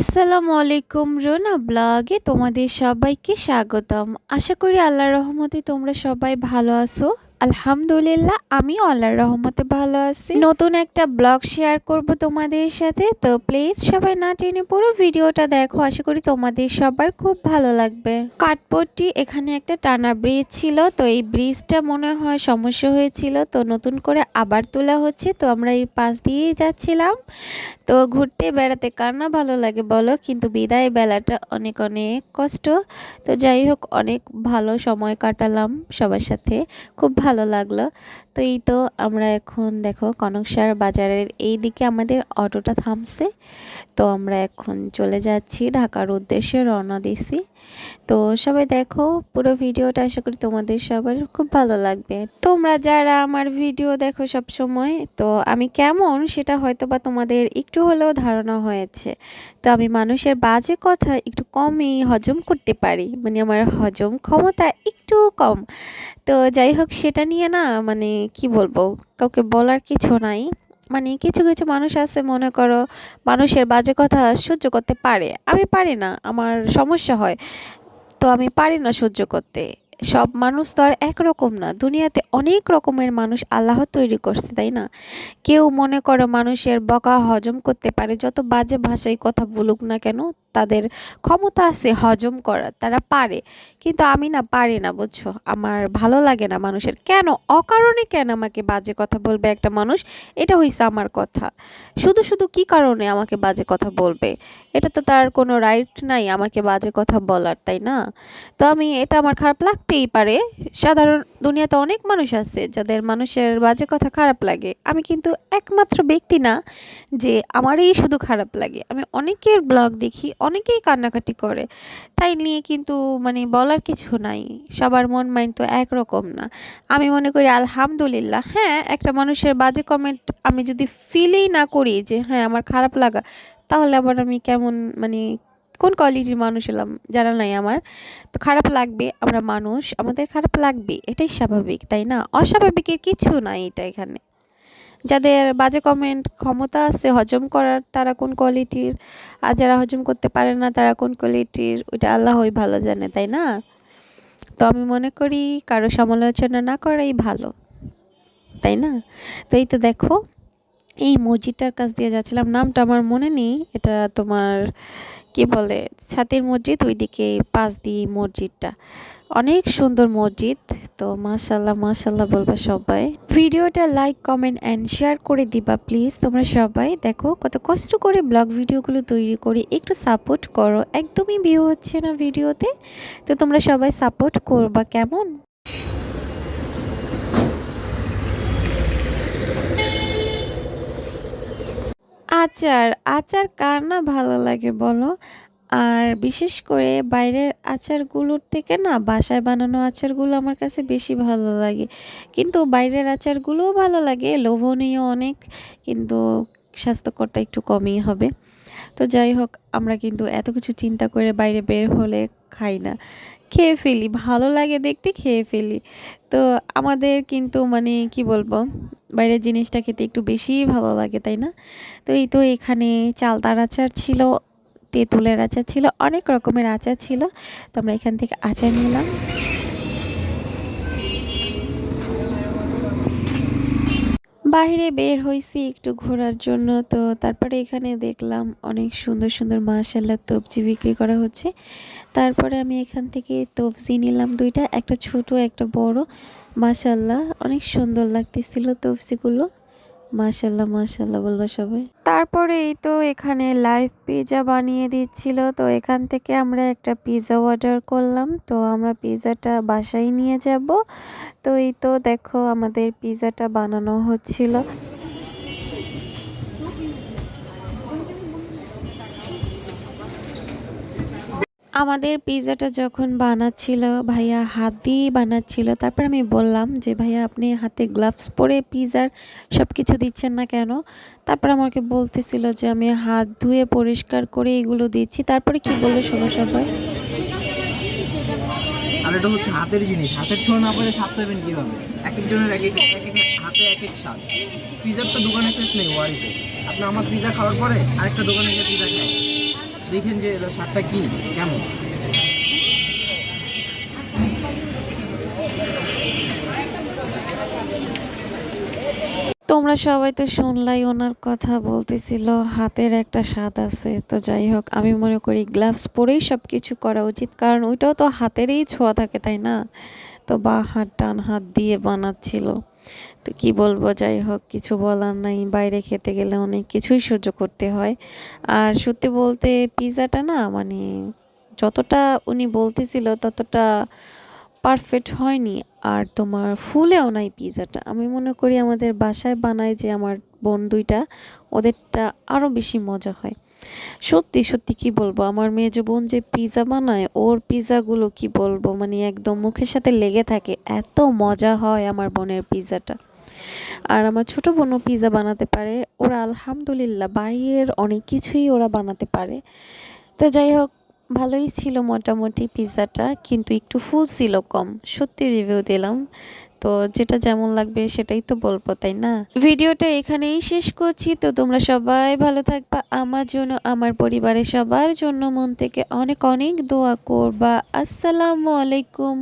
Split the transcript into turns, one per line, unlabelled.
আসসালামু আলাইকুম রোনা ব্লগে তোমাদের সবাইকে স্বাগতম। আশা করি আল্লাহ রহমতে তোমরা সবাই ভালো আছো। আলহামদুলিল্লাহ, আমিও আল্লাহর রহমতে ভালো আছি। নতুন একটা ব্লগ শেয়ার করব তোমাদের সাথে, তো প্লিজ সবাই না টেনে পুরো ভিডিওটা দেখো, আশা করি তোমাদের সবার খুব ভালো লাগবে। কাঠপট্টি এখানে একটা টানা ব্রিজ ছিল, তো এই ব্রিজটা মনে হয় সমস্যা হয়েছিল, তো নতুন করে আবার তোলা হচ্ছে, তো আমরা এই পাশ দিয়েই যাচ্ছিলাম। তো ঘুরতে বেড়াতে কার না ভালো লাগে বলো, কিন্তু বিদায় বেলাটা অনেক অনেক কষ্ট। তো যাই হোক, অনেক ভালো সময় কাটালাম সবার সাথে। খুব ভালো লাগল। তো এই তো আমরা এখন দেখো কনকসার বাজারের এই দিকে আমাদের অটোটা থামছে। তো আমরা এখন চলে যাচ্ছি ঢাকার উদ্দেশ্যে রওনা দিছি। তো সবাই দেখো পুরো ভিডিওটা আশা করি তোমাদের সবার খুব ভালো লাগবে। তোমরা যারা আমার ভিডিও দেখো সব সময় তো আমি কেমন সেটা হয়তো বা তোমাদের একটু হলেও ধারণা হয়েছে। তো আমি মানুষের বাজে কথা একটু কমই হজম করতে পারি। মানে আমার হজম ক্ষমতা একটু কম। তো যাই হোক সেটা নিয়ে না মানে কি বলব? কাউকে বলার কিছু নাই। মানে কিছু কিছু মানুষ আছে, মনে করো, মানুষের বাজে কথা সহ্য করতে পারে। আমি পারি না, আমার সমস্যা হয়। তো আমি পারি না সহ্য করতে। সব মানুষ তো আর একরকম না। দুনিয়াতে অনেক রকমের মানুষ আল্লাহ তৈরি করছে, তাই না? কেউ মনে করো মানুষের বকা হজম করতে পারে, যত বাজে ভাষায় কথা বলুক না কেন তাদের ক্ষমতা আছে হজম করার, তারা পারে। কিন্তু আমি না পারি না, বুঝছ? আমার ভালো লাগে না মানুষের। কেন? অকারণে কেন আমাকে বাজে কথা বলবে একটা মানুষ? এটা হইছে আমার কথা। শুধু শুধু কি কারণে আমাকে বাজে কথা বলবে? এটা তো তার কোনো রাইট নাই আমাকে বাজে কথা বলার, তাই না? তো আমি, এটা আমার খারাপ লাগতেই পারে। সাধারণ দুনিয়াতে অনেক মানুষ আছে যাদের মানুষের বাজে কথা খারাপ লাগে। আমি কিন্তু একমাত্র ব্যক্তি না যে আমারই শুধু খারাপ লাগে। আমি অনেকের ব্লগ দেখি অনেকেই কান্নাকাটি করে। তাই নিয়ে কিন্তু মানে বলার কিছু নাই। সবার মন মাইন্ড তো একরকম না। আমি মনে করি আলহামদুলিল্লাহ হ্যাঁ একটা মানুষের বাজে কমেন্ট আমি যদি ফিলই না করি যে হ্যাঁ আমার খারাপ লাগা, তাহলে আবার আমি কেমন মানে কোন কোয়ালিটির মানুষ এলাম? জানা নাই আমার। তো খারাপ লাগবে, আমরা মানুষ, আমাদের খারাপ লাগবে, এটাই স্বাভাবিক, তাই না? অস্বাভাবিকের কিছু নাই এটা এখানে। যাদের বাজে কমেন্ট ক্ষমতা আছে হজম করার, তারা কোন কোয়ালিটির আর যারা হজম করতে পারে না, তারা কোন কোয়ালিটির ওইটা আল্লাহই ভালো জানে, তাই না? তো আমি মনে করি কারও সমালোচনা না করাই ভালো, তাই না? তো এই তো দেখো এই মসজিদটার কাছ দিয়ে যাচ্ছিলাম। নামটা আমার মনে নেই। এটা তোমার, কি বলে, ছাতের মসজিদ, ওইদিকে পাশ দিয়ে মসজিদটা। অনেক সুন্দর মসজিদ। তো মাশাল্লাহ মাশাল্লাহ বলবা সবাই। ভিডিওটা লাইক কমেন্ট অ্যান্ড শেয়ার করে দিবা প্লিজ তোমরা সবাই দেখো, কত কষ্ট করে ব্লগ ভিডিওগুলো তৈরি করি একটু সাপোর্ট করো। একদমই ভিউ হচ্ছে না ভিডিওতে। তো তোমরা সবাই সাপোর্ট করবা কেমন? আচার আচার কার না ভালো লাগে বলো? আর বিশেষ করে বাইরের আচারগুলোর থেকে না বাসায় বানানো আচারগুলো আমার কাছে বেশি ভালো লাগে। কিন্তু বাইরের আচারগুলোও ভালো লাগে, লোভনীয় অনেক, কিন্তু স্বাস্থ্যকরটা একটু কমই হবে। তো যাই হোক, আমরা কিন্তু এত কিছু চিন্তা করে বাইরে বের হলে খাই না। খেয়ে ফেলি, ভালো লাগে দেখতে, খেয়ে ফেলি। তো আমাদের কিন্তু মানে কি বলব, বাইরের জিনিসটা খেতে একটু বেশিই ভালো লাগে, তাই না? তো এই তো এখানে চালতার আচার ছিল, তেঁতুলের আচার ছিল, অনেক রকমের আচার ছিল। তো আমরা এখান থেকে আচার নিলাম। বাইরে বের হয়েছি একটু ঘোরার জন্য। তো তারপরে এখানে দেখলাম অনেক সুন্দর সুন্দর মাশাল্লাহ তবজি বিক্রি করা হচ্ছে। তারপরে আমি এখান থেকে তবজি নিলাম দুইটা, একটা ছোট, একটা বড়। মাশাল্লাহ অনেক সুন্দর লাগতেছিল তবজিগুলো। মাশাল্লাহ মাশাল্লাহ বলবা সবাই। তারপরে এই তো এখানে লাইভ পিজা বানিয়ে দিচ্ছিল। তো এখান থেকে আমরা একটা পিজা অর্ডার করলাম। তো আমরা পিজাটা বাসায় নিয়ে যাব। তো এই তো দেখো আমাদের পিজাটা বানানো হচ্ছিল। আমাদের পিৎজাটা যখন বানাচ্ছিল, ভাইয়া হাত দিয়েই বানাচ্ছিল, তারপর আমি বললাম যে, ভাইয়া, আপনি হাতে গ্লাভস পরে পিৎজার সব কিছু দিচ্ছেন না কেন? তারপর আমাকে বলতেছিল যে, আমি হাত ধুয়ে পরিষ্কার করে এগুলো দিচ্ছি। তারপরে কি বলল শোনো সবাই?
আর এটা হচ্ছে হাতের জিনিস। হাতের ছোঁয়া না স্বাদ পাবেন কীভাবে? এক একজনের এক এক এক এক হাতে এক এক স্বাদ। পিজার তো দোকানে শেষ নেই, ওয়ারিতে। আপনি আমার পিজা খাওয়ার পরে আরেকটা দোকানে গিয়ে পিজা খাই দেখেন যে স্বাদটা কি, কেমন?
তোমরা সবাই তো শুনলাই ওনার কথা বলতেছিল, হাতের একটা স্বাদ আছে। তো যাই হোক, আমি মনে করি গ্লাভস পরেই সব কিছু করা উচিত, কারণ ওইটাও তো হাতেরই ছোঁয়া থাকে, তাই না? তো বা হাত ডান হাত দিয়ে বানাচ্ছিল। তো কি বলব, যাই হোক, কিছু বলার নাই। বাইরে খেতে গেলে অনেক কিছুই সহ্য করতে হয়। আর সত্যি বলতে পিৎজাটা না মানে যতটা উনি বলতেছিল ততটা পারফেক্ট হয়নি। আর তোমার ফুলেও নাই পিৎজাটা আমি মনে করি আমাদের বাসায় বানায় যে আমার বোন দুইটা, ওদেরটা আরও বেশি মজা হয়। সত্যি সত্যি কি বলব? আমার মেয়ে যে বোন যে পিৎজা বানায়, ওর পিৎজাগুলো কি বলব? মানে একদম মুখের সাথে লেগে থাকে। এত মজা হয় আমার বোনের পিৎজাটা আর আমার ছোট বোনও পিৎজা বানাতে পারে। ওরা আলহামদুলিল্লাহ বাইরের অনেক কিছুই ওরা বানাতে পারে। তো যাই হোক, ভালোই ছিল মোটামুটি পিৎজাটা কিন্তু একটু ফুল ছিল কম। সত্যি রিভিউ দিলাম। তো যেটা যেমন লাগবে সেটাই তো বলব, তাই না? ভিডিওটা এখানেই শেষ করছি। তো তোমরা সবাই ভালো থাকবা। আমার জন্য, আমার পরিবারের সবার জন্য মন থেকে অনেক অনেক দোয়া করবা। আসসালামু আলাইকুম।